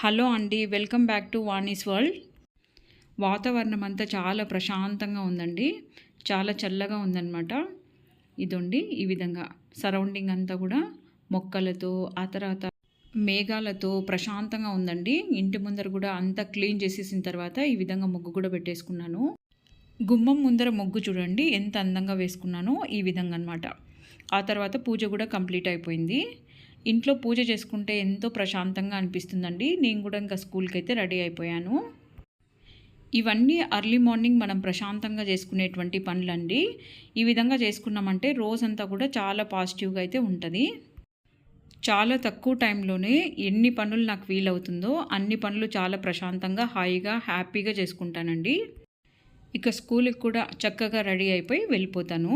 Hello అండి welcome back to Vani's world. వాతావరణం అంతా చాలా ప్రశాంతంగా ఉందండి. చాలా చల్లగా ఉందన్నమాట. ఇదండి ఈ విధంగా సరౌండింగ్ అంతా కూడా మొక్కలతో ఆ తర్వాత మేఘాలతో ప్రశాంతంగా ఉందండి. ఇంటి ముందర కూడా అంతా క్లీన్ చేసేసిన తర్వాత ఈ విధంగా ముగ్గు కూడా పెట్టేసుకున్నాను. గుమ్మం ముందర ముగ్గు చూడండి ఎంత అందంగా వేసుకున్నానో ఈ విధంగా అనమాట ఆ తర్వాత పూజ కూడా కంప్లీట్ అయిపోయింది. ఇంట్లో పూజ చేసుకుంటే ఎంతో ప్రశాంతంగా అనిపిస్తుందండి. నేను కూడా ఇంకా స్కూల్కి అయితే రెడీ అయిపోయాను. ఇవన్నీ అర్లీ మార్నింగ్ మనం ప్రశాంతంగా చేసుకునేటువంటి పనులండి. ఈ విధంగా చేసుకున్నామంటే రోజంతా కూడా చాలా పాజిటివ్గా అయితే ఉంటుంది. చాలా తక్కువ టైంలోనే ఎన్ని పనులు నాకు వీలవుతుందో అన్ని పనులు చాలా ప్రశాంతంగా హాయిగా హ్యాపీగా చేసుకుంటానండి. ఇక స్కూల్కి కూడా చక్కగా రెడీ అయిపోయి వెళ్ళిపోతాను.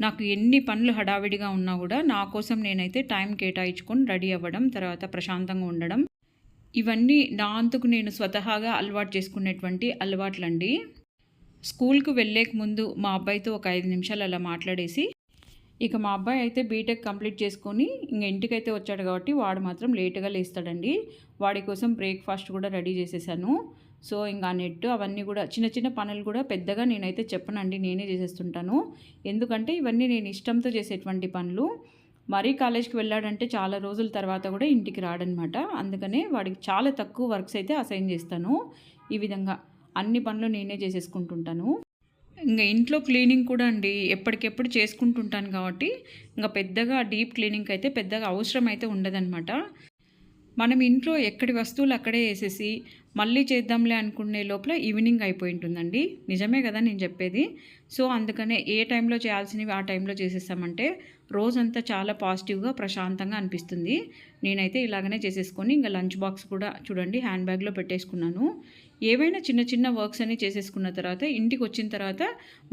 నాకు ఎన్ని పనులు హడావిడిగా ఉన్నా కూడా నా కోసం నేనైతే టైం కేటాయించుకొని రెడీ అవ్వడం తర్వాత ప్రశాంతంగా ఉండడం. ఇవన్నీ నా అంతకు నేను స్వతహాగా అలవాటు చేసుకునేటువంటి అలవాట్లండి. స్కూల్కు వెళ్ళేక ముందు మా అబ్బాయితో ఒక ఐదు నిమిషాలు అలా మాట్లాడేసి ఇక మా అబ్బాయి అయితే బీటెక్ కంప్లీట్ చేసుకొని ఇంక ఇంటికైతే వచ్చాడు కాబట్టి వాడు మాత్రం లేటుగా లేస్తాడండి. వాడి కోసం బ్రేక్ఫాస్ట్ కూడా రెడీ చేసేసాను. సో ఇంకా నెట్ అవన్నీ కూడా చిన్న చిన్న పనులు కూడా పెద్దగా నేనైతే చెప్పనండి నేనే చేసేస్తుంటాను. ఎందుకంటే ఇవన్నీ నేను ఇష్టంతో చేసేటువంటి పనులు. మరీ కాలేజ్కి వెళ్ళాడంటే చాలా రోజుల తర్వాత కూడా ఇంటికి రాడనమాట. అందుకనే వాడికి చాలా తక్కువ వర్క్స్ అయితే అసైన్ చేస్తాను. ఈ విధంగా అన్ని పనులు నేనే చేసేసుకుంటుంటాను. ఇంకా ఇంట్లో క్లీనింగ్ కూడా అండి ఎప్పటికెప్పుడు చేసుకుంటుంటాను కాబట్టి ఇంకా పెద్దగా డీప్ క్లీనింగ్ అయితే పెద్దగా అవసరం అయితే ఉండదన్నమాట మనం ఇంట్లో ఎక్కడి వస్తువులు అక్కడే వేసేసి మళ్ళీ చేద్దాంలే అనుకునే లోపల ఈవినింగ్ అయిపోయి ఉంటుందండి నిజమే కదా నేను చెప్పేది? సో అందుకనే ఏ టైంలో చేయాల్సినవి ఆ టైంలో చేసేస్తామంటే రోజంతా చాలా పాజిటివ్గా ప్రశాంతంగా అనిపిస్తుంది. నేనైతే ఇలాగనే చేసేసుకొని ఇంకా లంచ్ బాక్స్ కూడా చూడండి హ్యాండ్ బ్యాగ్లో పెట్టేసుకున్నాను. ఏవైనా చిన్న చిన్న వర్క్స్ అన్ని చేసేసుకున్న తర్వాత ఇంటికి వచ్చిన తర్వాత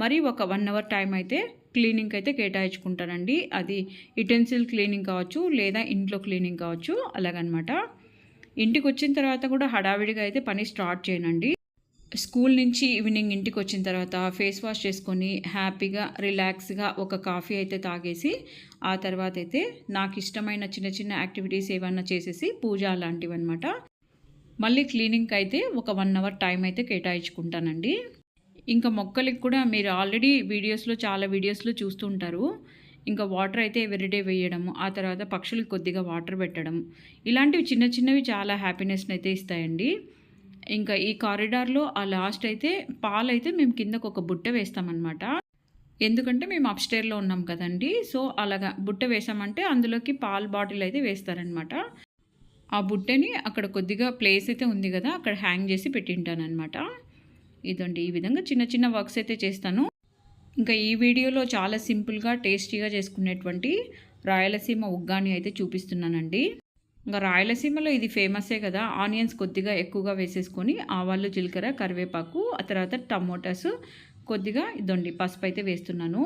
మరీ ఒక వన్ అవర్ టైం అయితే క్లీనింగ్ అయితే కేటాయించుకుంటానండి. అది యుటెన్సిల్ క్లీనింగ్ కావచ్చు లేదా ఇంట్లో క్లీనింగ్ కావచ్చు అలాగనమాట. ఇంటికి వచ్చిన తర్వాత కూడా హడావిడిగా అయితే పని స్టార్ట్ చేయనండి. స్కూల్ నుంచి ఈవినింగ్ ఇంటికి వచ్చిన తర్వాత ఫేస్ వాష్ చేసుకొని హ్యాపీగా రిలాక్స్గా ఒక కాఫీ అయితే తాగేసి ఆ తర్వాత అయితే నాకు ఇష్టమైన చిన్న చిన్న యాక్టివిటీస్ ఏమన్నా చేసేసి పూజ లాంటివి అనమాట మళ్ళీ క్లీనింగ్కి అయితే ఒక వన్ అవర్ టైం అయితే కేటాయించుకుంటానండి. ఇంకా మొక్కలకి కూడా మీరు ఆల్రెడీ వీడియోస్లో చాలా వీడియోస్లో చూస్తుంటారు ఇంకా వాటర్ అయితే ఎవ్రీడే వేయడం ఆ తర్వాత పక్షులకి కొద్దిగా వాటర్ పెట్టడం ఇలాంటివి చిన్న చిన్నవి చాలా హ్యాపీనెస్ని అయితే ఇస్తాయండి. ఇంకా ఈ కారిడార్లో ఆ లాస్ట్ అయితే పాలైతే మేము కిందకు ఒక బుట్ట వేస్తామన్నమాట. ఎందుకంటే మేము అప్స్టేర్లో ఉన్నాం కదండి సో అలాగా బుట్ట వేసామంటే అందులోకి పాల్ బాటిల్ అయితే వేస్తారనమాట ఆ బుట్టని అక్కడ కొద్దిగా ప్లేస్ అయితే ఉంది కదా అక్కడ హ్యాంగ్ చేసి పెట్టింటానమాట ఇదండి ఈ విధంగా చిన్న చిన్న వర్క్స్ అయితే చేస్తాను. ఇంకా ఈ వీడియోలో చాలా సింపుల్గా టేస్టీగా చేసుకునేటువంటి రాయలసీమ ఉగ్గాని అయితే చూపిస్తున్నానండి. ఇంకా రాయలసీమలో ఇది ఫేమసే కదా ఆనియన్స్ కొద్దిగా ఎక్కువగా వేసేసుకొని ఆవాలు జీలకర్ర కరివేపాకు ఆ తర్వాత టమోటాస్ కొద్దిగా ఇదండి పసుపు అయితే వేస్తున్నాను.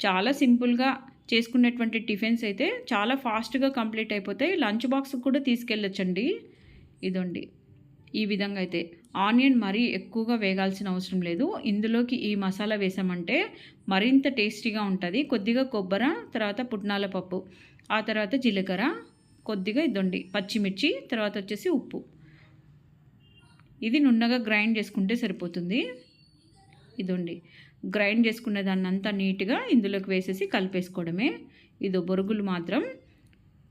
చాలా సింపుల్గా చేసుకునేటువంటి టిఫిన్స్ అయితే చాలా ఫాస్ట్గా కంప్లీట్ అయిపోతాయి. లంచ్ బాక్స్ కూడా తీసుకెళ్ళొచ్చండి. ఇదండి. ఈ విధంగా అయితే. ఆనియన్ మరీ ఎక్కువగా వేగాల్సిన అవసరం లేదు. ఇందులోకి ఈ మసాలా వేసామంటే మరింత టేస్టీగా ఉంటుంది. కొద్దిగా కొబ్బరి తర్వాత పుట్నాల పప్పు ఆ తర్వాత జీలకర్ర కొద్దిగా ఇదండి పచ్చిమిర్చి తర్వాత వచ్చేసి ఉప్పు. ఇది నున్నగా గ్రైండ్ చేసుకుంటే సరిపోతుంది. ఇదండి గ్రైండ్ చేసుకునే దాన్ని అంతా నీట్గా ఇందులోకి వేసేసి కలిపేసుకోవడమే. ఇది బొరుగులు మాత్రం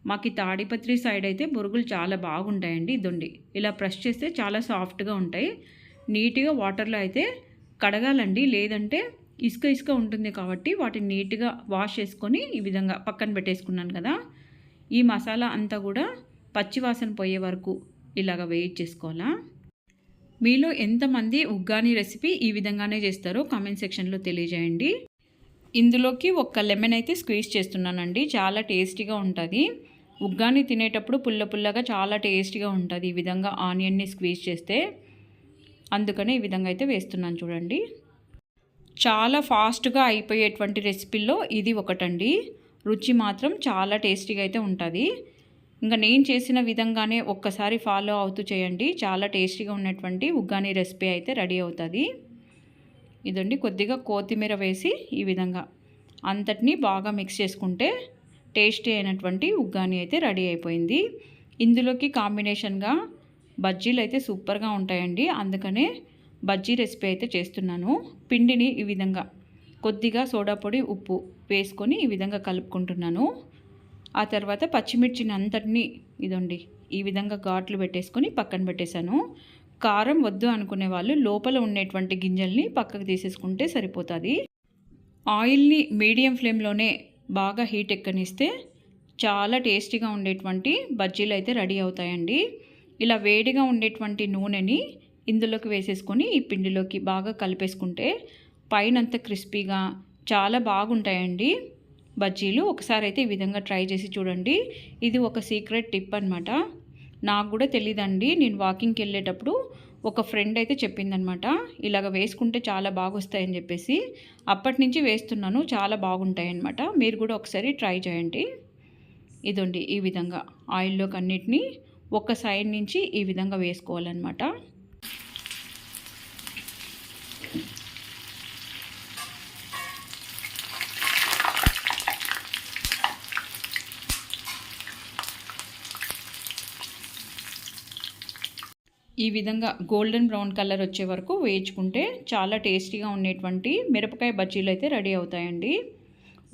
మాకు ఈ తాడిపత్రి సైడ్ అయితే బొరుగులు చాలా బాగుంటాయండి ఇదండి. ఇలా ప్రెస్ చేస్తే చాలా సాఫ్ట్గా ఉంటాయి. నీట్గా వాటర్లో అయితే కడగాలండి లేదంటే ఇసుక ఇసుక ఉంటుంది కాబట్టి వాటిని నీట్గా వాష్ చేసుకొని ఈ విధంగా పక్కన పెట్టేసుకున్నాను కదా. ఈ మసాలా అంతా కూడా పచ్చివాసన పోయే వరకు ఇలాగ వెయిట్ చేసుకోవాలా. మీలో ఎంతమంది ఉగ్గాని రెసిపీ ఈ విధంగానే చేస్తారో కామెంట్ సెక్షన్లో తెలియజేయండి. ఇందులోకి ఒక లెమన్ అయితే స్క్వీజ్ చేస్తున్నానండి. చాలా టేస్టీగా ఉంటుంది. ఉగ్గాని తినేటప్పుడు పుల్ల పుల్లగా చాలా టేస్టీగా ఉంటుంది ఈ విధంగా ఆనియన్ని స్క్వీజ్ చేస్తే. అందుకనే ఈ విధంగా అయితే వేస్తున్నాను చూడండి. చాలా ఫాస్ట్గా అయిపోయేటువంటి రెసిపీల్లో ఇది ఒకటండి. రుచి మాత్రం చాలా టేస్టీగా అయితే ఉంటుంది. ఇంకా నేను చేసిన విధంగానే ఒక్కసారి ఫాలో అవుతూ చేయండి. చాలా టేస్టీగా ఉన్నటువంటి ఉగ్గాని రెసిపీ అయితే రెడీ అవుతుంది. ఇదండి కొద్దిగా కొత్తిమీర వేసి ఈ విధంగా అంతటినీ బాగా మిక్స్ చేసుకుంటే టేస్టీ అయినటువంటి ఉగ్గాని అయితే రెడీ అయిపోయింది. ఇందులోకి కాంబినేషన్గా బజ్జీలు అయితే సూపర్గా ఉంటాయండి. అందుకనే బజ్జీ రెసిపీ అయితే చేస్తున్నాను. పిండిని ఈ విధంగా కొద్దిగా సోడా పొడి ఉప్పు వేసుకొని ఈ విధంగా కలుపుకుంటున్నాను. ఆ తర్వాత పచ్చిమిర్చిని అంతటినీ ఇదండి ఈ విధంగా ఘాట్లు పెట్టేసుకొని పక్కన పెట్టేశాను. కారం వద్దు అనుకునే వాళ్ళు లోపల ఉండేటువంటి గింజల్ని పక్కకు తీసేసుకుంటే సరిపోతుంది. ఆయిల్ని మీడియం ఫ్లేమ్లోనే బాగా హీట్ ఎక్కనిస్తే చాలా టేస్టీగా ఉండేటువంటి బజ్జీలు అయితే రెడీ అవుతాయండి. ఇలా వేడిగా ఉండేటువంటి నూనెని ఇందులోకి వేసేసుకొని ఈ పిండిలోకి బాగా కలిపేసుకుంటే పైనంత క్రిస్పీగా చాలా బాగుంటాయండి. బజ్జీలు ఒకసారి అయితే ఈ విధంగా ట్రై చేసి చూడండి. ఇది ఒక సీక్రెట్ టిప్ అనమాట నాకు కూడా తెలియదండి నేను వాకింగ్కి వెళ్ళేటప్పుడు ఒక ఫ్రెండ్ అయితే చెప్పిందనమాట ఇలాగ వేసుకుంటే చాలా బాగొస్తాయని చెప్పేసి. అప్పటి నుంచి వేస్తున్నాను. చాలా బాగుంటాయన్నమాట. మీరు కూడా ఒకసారి ట్రై చేయండి. ఇదండి ఈ విధంగా. ఆయిల్లోకి అన్నిటినీ ఒక సైడ్ నుంచి ఈ విధంగా వేసుకోవాలన్నమాట. ఈ విధంగా గోల్డెన్ బ్రౌన్ కలర్ వచ్చే వరకు వేయించుకుంటే చాలా టేస్టీగా ఉండేటువంటి మిరపకాయ బజ్జీలు అయితే రెడీ అవుతాయండి.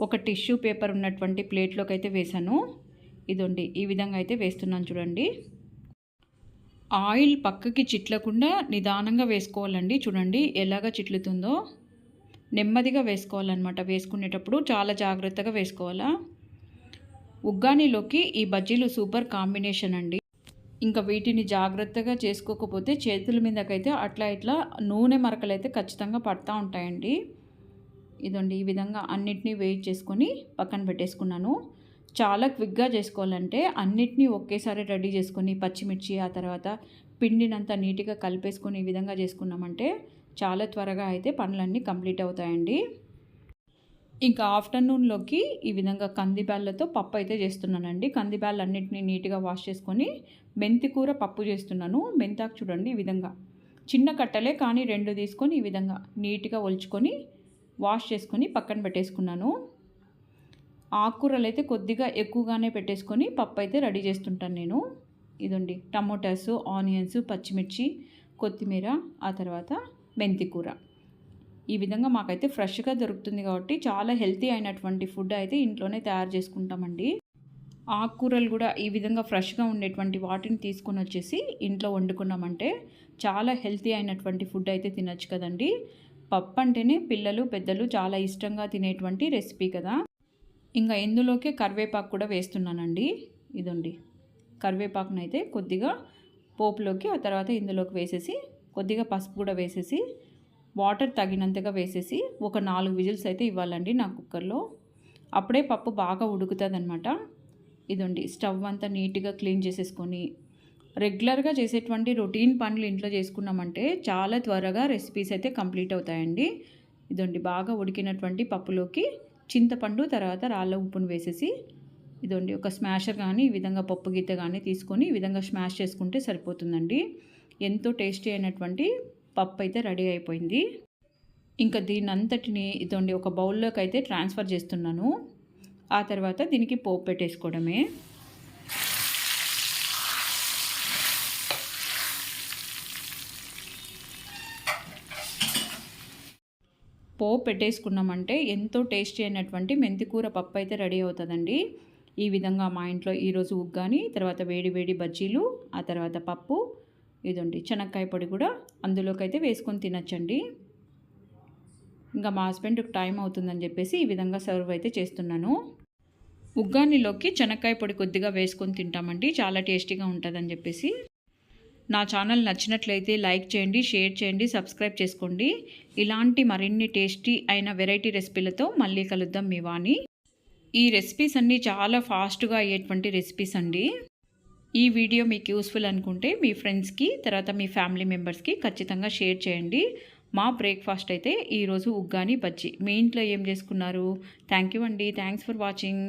ఒక టిష్యూ పేపర్ ఉన్నటువంటి ప్లేట్లోకి అయితే వేసాను ఇదండి ఈ విధంగా అయితే వేస్తున్నాను చూడండి. ఆయిల్ పక్కకి చిట్లకుండా నిదానంగా వేసుకోవాలండి చూడండి ఎలాగ చిట్లుతుందో. నెమ్మదిగా వేసుకోవాలన్నమాట వేసుకునేటప్పుడు చాలా జాగ్రత్తగా వేసుకోవాలా. ఉగ్గానీలోకి ఈ బజ్జీలు సూపర్ కాంబినేషన్ అండి. ఇంకా వీటిని జాగ్రత్తగా చేసుకోకపోతే చేతుల మీదకైతే అట్లా ఇట్లా నూనె మరకలు అయితే ఖచ్చితంగా పడతా ఉంటాయండి. ఇదండి ఈ విధంగా అన్నిటినీ వెయిట్ చేసుకొని పక్కన పెట్టేసుకున్నాను. చాలా క్విక్గా చేసుకోవాలంటే అన్నిటినీ ఒకేసారి రెడీ చేసుకొని పచ్చిమిర్చి ఆ తర్వాత పిండినంత నీట్గా కలిపేసుకొని ఈ విధంగా చేసుకున్నామంటే చాలా త్వరగా అయితే పనులన్నీ కంప్లీట్ అవుతాయండి. ఇంకా ఆఫ్టర్నూన్లోకి ఈ విధంగా కందిబ్యాళ్ళతో పప్పు అయితే చేస్తున్నానండి. కందిబ్యాళ్ళు అన్నింటినీ నీట్గా వాష్ చేసుకొని మెంతి కూర పప్పు చేస్తున్నాను. మెంతాకు చూడండి ఈ విధంగా. చిన్న కట్టలే కానీ రెండు తీసుకొని ఈ విధంగా నీట్గా ఒలుచుకొని వాష్ చేసుకొని పక్కన పెట్టేసుకున్నాను. ఆకుకూరలు అయితే కొద్దిగా ఎక్కువగానే పెట్టేసుకొని పప్పు అయితే రెడీ చేస్తుంటాను నేను. ఇదండి టమోటాస్ ఆనియన్స్ పచ్చిమిర్చి కొత్తిమీర ఆ తర్వాత మెంతి కూర. ఈ విధంగా మాకైతే ఫ్రెష్గా దొరుకుతుంది కాబట్టి చాలా హెల్తీ అయినటువంటి ఫుడ్ అయితే ఇంట్లోనే తయారు చేసుకుంటామండి. ఆకుకూరలు కూడా ఈ విధంగా ఫ్రెష్గా ఉండేటువంటి వాటిని తీసుకొని వచ్చేసి ఇంట్లో వండుకున్నామంటే చాలా హెల్తీ అయినటువంటి ఫుడ్ అయితే తినచ్చు కదండి. పప్పు అంటేనే పిల్లలు పెద్దలు చాలా ఇష్టంగా తినేటువంటి రెసిపీ కదా. ఇంకా ఇందులోకే కరివేపాకు కూడా వేస్తున్నానండి. ఇదండి. కరివేపాకునైతే కొద్దిగా పోపులోకి ఆ తర్వాత ఇందులోకి వేసేసి కొద్దిగా పసుపు కూడా వేసేసి వాటర్ తగినంతగా వేసేసి ఒక నాలుగు విజిల్స్ అయితే ఇవ్వాలండి నా కుక్కర్లో. అప్పుడే పప్పు బాగా ఉడుకుతుంది అనమాట ఇదండి స్టవ్ అంతా నీట్గా క్లీన్ చేసేసుకొని రెగ్యులర్గా చేసేటువంటి రొటీన్ పనులు ఇంట్లో చేసుకున్నామంటే చాలా త్వరగా రెసిపీస్ అయితే కంప్లీట్ అవుతాయండి. ఇదండి బాగా ఉడికినటువంటి పప్పులోకి చింతపండు తర్వాత రాళ్ళ ఉప్పును వేసేసి ఇదండి ఒక స్మాషర్ కానీ ఈ విధంగా పప్పు గీత కానీ తీసుకొని ఈ విధంగా స్మాష్ చేసుకుంటే సరిపోతుందండి. ఎంతో టేస్టీ అయినటువంటి పప్పు అయితే రెడీ అయిపోయింది. ఇంకా దీని అంతటిని ఇదండి ఒక బౌల్లోకి అయితే ట్రాన్స్ఫర్ చేస్తున్నాను. ఆ తర్వాత దీనికి పోపు పెట్టేసుకోవడమే. పోపు పెట్టేసుకున్నామంటే ఎంతో టేస్టీ అయినటువంటి మెంతికూర పప్పు అయితే రెడీ అవుతుందండి. ఈ విధంగా మా ఇంట్లో ఈరోజు ఉగ్గాని తర్వాత వేడి వేడి బజ్జీలు ఆ తర్వాత పప్పు ఇదండి. శనక్కాయ పొడి కూడా అందులోకి అయితే వేసుకొని తినచ్చండి. ఇంకా మా హస్బెండ్కి టైం అవుతుందని చెప్పేసి ఈ విధంగా సర్వ్ అయితే చేస్తున్నాను. ఉగ్గానిలోకి చెనక్కాయ పొడి కొద్దిగా వేసుకొని తింటామండి. చాలా టేస్టీగా ఉంటుందని చెప్పేసి. నా ఛానల్ నచ్చినట్లయితే లైక్ చేయండి షేర్ చేయండి సబ్స్క్రైబ్ చేసుకోండి. ఇలాంటి మరిన్ని టేస్టీ అయిన వెరైటీ రెసిపీలతో మళ్ళీ కలుద్దాం మీ వాణి. ఈ రెసిపీస్ అన్నీ చాలా ఫాస్ట్గా అయ్యేటువంటి రెసిపీస్ అండి. ఈ వీడియో మీకు యూస్ఫుల్ అనుకుంటే మీ ఫ్రెండ్స్కి తర్వాత మీ ఫ్యామిలీ మెంబర్స్కి ఖచ్చితంగా షేర్ చేయండి. మా బ్రేక్ఫాస్ట్ అయితే ఈరోజు ఉగ్గాని బజ్జీ. మీ ఇంట్లో ఏం చేసుకున్నారు? థ్యాంక్ యూ అండి. Thanks for watching